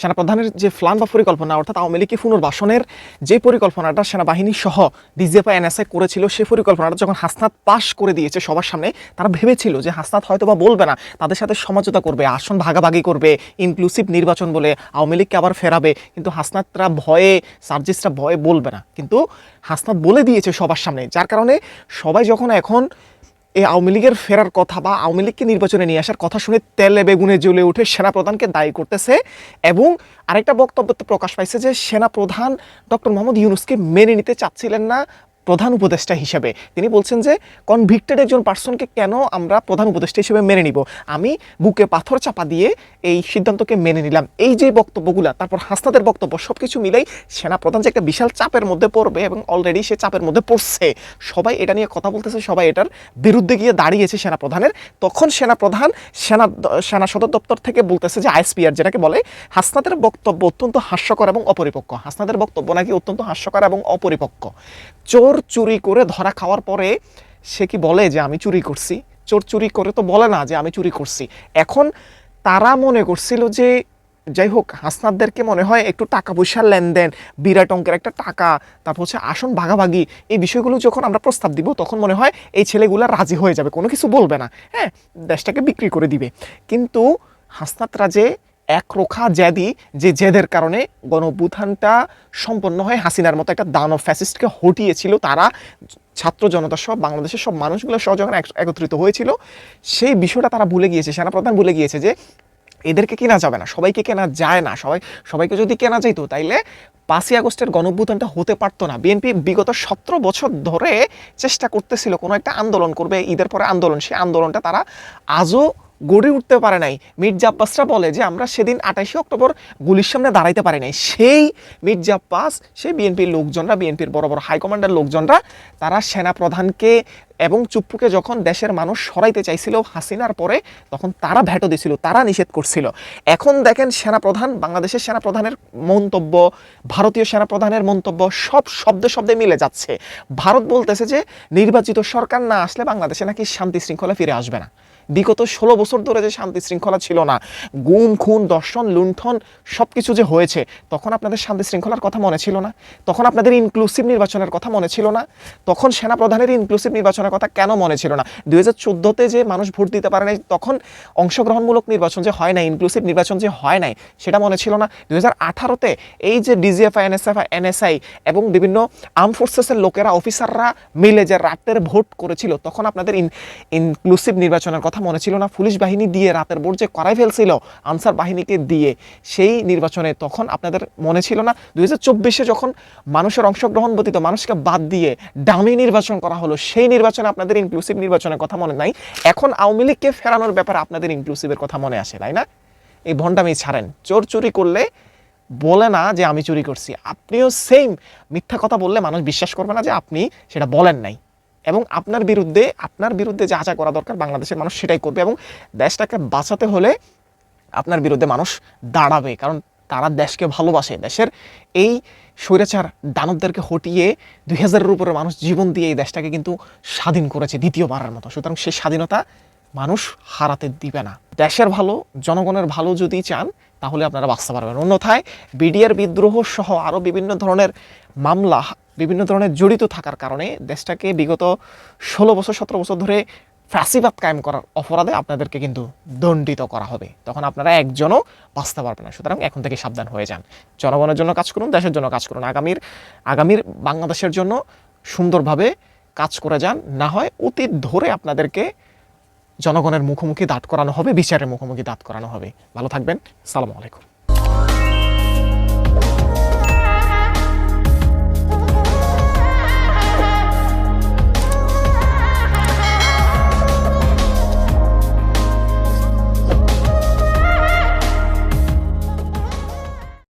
সেনাপ্রধানের যে প্ল্যান বা পরিকল্পনা, অর্থাৎ আওয়ামী লীগকে পুনর্বাসনের যে পরিকল্পনাটা সেনাবাহিনী সহ ডিজিএফআই এনএসআই করেছিল সেই পরিকল্পনাটা যখন হাসনাত পাশ করে দিয়েছে সবার সামনে, তারা ভেবেছিল যে হাসনাত হয়তো বা বলবে না, তাদের সাথে সমঝোতা করবে, আসন ভাগাভাগি করবে ইনক্লুসিভ নির্বাচন বলে আওয়ামী লীগকে আবার ফেরাবে। কিন্তু হাসনাতরা ভয়ে, সার্জিসরা ভয়ে বলবে না। কিন্তু হাসনাত বলে দিয়েছে সবার সামনে, যার কারণে সবাই যখন এখন এই আওয়ামী লীগের ফেরার কথা বা আওয়ামী লীগকে নির্বাচনে নিয়ে আসার কথা শুনে তেলে বেগুনে জ্বলে উঠে সেনাপ্রধানকে দায়ী করতেছে এবং আরেকটা বক্তব্য প্রকাশ পাইছে যে সেনাপ্রধান ডক্টর মোহাম্মদ ইউনুসকে মেনে নিতে চাচ্ছিলেন না প্রধান উপদেষ্টা হিসেবে। তিনি বলছেন যে কনভিক্টেড একজন পার্সনকে কেন আমরা প্রধান উপদেষ্টা হিসেবে মেনে নিব? আমি বুকে পাথর চাপা দিয়ে এই সিদ্ধান্তকে মেনে নিলাম। এই যে বক্তব্যগুলো, তারপর হাসনাদের বক্তব্য সব কিছু মিলেই সেনাপ্রধান যে একটা বিশাল চাপের মধ্যে পড়বে এবং অলরেডি সে চাপের মধ্যে পড়ছে। সবাই এটা নিয়ে কথা বলতেছে, সবাই এটার বিরুদ্ধে গিয়ে দাঁড়িয়েছে সেনাপ্রধানের তখন সেনাপ্রধান সেনা সেনা সদর দপ্তর থেকে বলতেছে যে, আইএসপিআর যেটাকে বলে, হাসনাদের বক্তব্য অত্যন্ত হাস্যকর এবং অপরিপক্ক। হাসনাদের বক্তব্য নাকি অত্যন্ত হাস্যকর এবং অপরিপক্ক। চোর চুরি করে ধরা খাওয়ার পরে সে কি বলে যে আমি চুরি করছি? চোর চুরি করে তো বলে না যে আমি চুরি করছি। এখন তারা মনে করছিল যে, যাই হোক হাসনাদদেরকে মনে হয় একটু টাকা পয়সার লেনদেন, বিরাট অঙ্কের একটা টাকা, তারপর হচ্ছে আসন ভাগাভাগি, এই বিষয়গুলো যখন আমরা প্রস্তাব দিব, তখন মনে হয় এই ছেলেগুলো রাজি হয়ে যাবে, কোনো কিছু বলবে না। হ্যাঁ দেশটাকে বিক্রি করে দিবে। কিন্তু হাসনাতরা যে একরোখা জেদি যে জেদের কারণে গণঅভ্যুত্থানটা সম্পন্ন হয় হাসিনার মতো একটা দানব ফ্যাসিস্টকে হটিয়েছিল তারা। ছাত্র জনতা সব বাংলাদেশের সব মানুষগুলো সহ যখন এক- একত্রিত হয়েছিল, সেই বিষয়টা তারা ভুলে গিয়েছে। সেনাপ্রধান ভুলে গিয়েছে যে এদেরকে কেনা যাবে না, সবাইকে কেনা যায় না। সবাই সবাইকে যদি কেনা যাইতো তাইলে পাঁচই আগস্টের গণঅভ্যুত্থানটা হতে পারতো না। বিএনপি বিগত সতেরো বছর ধরে চেষ্টা করতেছিল কোনো একটা আন্দোলন করবে, ঈদের পরে আন্দোলন, সেই আন্দোলনটা তারা আজও গড়ে উঠতে পারে নাই। মির্জা আব্বাসরা বলে যে, আমরা সেদিন আঠাশে অক্টোবর গুলির সামনে দাঁড়াইতে পারি নাই। সেই মির্জা আব্বাস, সেই বিএনপির লোকজনরা, বিএনপির বড় বড় হাইকমান্ডের লোকজনরা, তারা সেনা প্রধানকে এবং চুপ্পুকে যখন দেশের মানুষ সরাইতে চাইছিল হাসিনার পরে, তখন তারা ভেটো দিছিল, তারা নিষেধ করছিল। এখন দেখেন সেনাপ্রধান, বাংলাদেশের সেনাপ্রধানের মন্তব্য, ভারতীয় সেনাপ্রধানের মন্তব্য, সব শব্দে শব্দে মিলে যাচ্ছে। ভারত বলতেছে যে, নির্বাচিত সরকার না আসলে বাংলাদেশে নাকি শান্তি শৃঙ্খলা ফিরে আসবে না। বিগত ষোলো বছর ধরে যে শান্তি শৃঙ্খলা ছিল না, গুম, খুন, দর্শন, লুণ্ঠন সব কিছু যে হয়েছে, তখন আপনাদের শান্তি শৃঙ্খলার কথা মনে ছিল না। তখন আপনাদের ইনক্লুসিভ নির্বাচনের কথা মনে ছিল না। তখন সেনাপ্রধানের ইনক্লুসিভ নির্বাচনের কথা কেন মনে ছিল না? দুই হাজার চোদ্দোতে যে মানুষ ভোট দিতে পারে নাই, তখন অংশগ্রহণমূলক নির্বাচন যে হয় নাই ইনক্লুসিভ নির্বাচন যে হয় নাই, সেটা মনে ছিল না। দু হাজার আঠারোতে এই যে ডিজিএফআই এনএসএফআই এনএসআই এবং বিভিন্ন আর্ম ফোর্সেসের লোকেরা অফিসাররা মিলে যে রাতের ভোট করেছিল, তখন আপনাদের ইন ইনক্লুসিভ নির্বাচনের কথা মনে ছিল না। পুলিশ বাহিনী দিয়ে রাতের ভোট যে করাই ফেলছিল, আনসার বাহিনীকে দিয়ে সেই নির্বাচনে তখন আপনাদের মনে ছিল না। দু যখন মানুষের অংশগ্রহণ ব্যতীত মানুষকে বাদ দিয়ে ডামি নির্বাচন করা হলো, সেই নির্বাচনে আপনাদের ইনক্লুসিভ নির্বাচনের কথা মনে নাই। এখন আওয়ামী লীগকে ফেরানোর ব্যাপারে আপনাদের ইনক্লুসিভের কথা মনে আসে, তাই না? এই ভণ্ডামি ছাড়েন। চোর চুরি করলে বলে না যে আমি চুরি করছি। আপনিও সেম মিথ্যা কথা বললে মানুষ বিশ্বাস করবে না যে আপনি সেটা বলেন নাই। এবং আপনার বিরুদ্ধে আপনার বিরুদ্ধে যা যা করা দরকার বাংলাদেশের মানুষ সেটাই করবে এবং দেশটাকে বাঁচাতে হলে আপনার বিরুদ্ধে মানুষ দাঁড়াবে। কারণ তারা দেশকে ভালোবাসে। দেশের এই স্বৈরাচার দানবদেরকে হটিয়ে দুই হাজারের উপরে মানুষ জীবন দিয়ে এই দেশটাকে কিন্তু স্বাধীন করেছে দ্বিতীয়বারের মতো। সুতরাং সেই স্বাধীনতা মানুষ হারাতে দিবে না। দেশের ভালো, জনগণের ভালো যদি চান, তাহলে আপনারা বাঁচতে পারবেন। অন্যথায় বিডিআর বিদ্রোহ সহ আরও বিভিন্ন ধরনের মামলা, বিভিন্ন ধরনের জড়িত থাকার কারণে দেশটাকে বিগত ষোলো বছর, সতেরো বছর ধরে ফ্যাসিবাদ কায়েম করার অপরাধে আপনাদেরকে কিন্তু দণ্ডিত করা হবে। তখন আপনারা একজনও বাঁচতে পারবেন না। সুতরাং এখন থেকে সাবধান হয়ে যান। জনগণের জন্য কাজ করুন, দেশের জন্য কাজ করুন। আগামীর আগামীর বাংলাদেশের জন্য সুন্দরভাবে কাজ করে যান। না হয় অতীত ধরে আপনাদেরকে জনগণের মুখোমুখি দাঁড় করানো হবে, বিচারের মুখোমুখি দাঁড় করানো হবে। ভালো থাকবেন। সালামু আলাইকুম।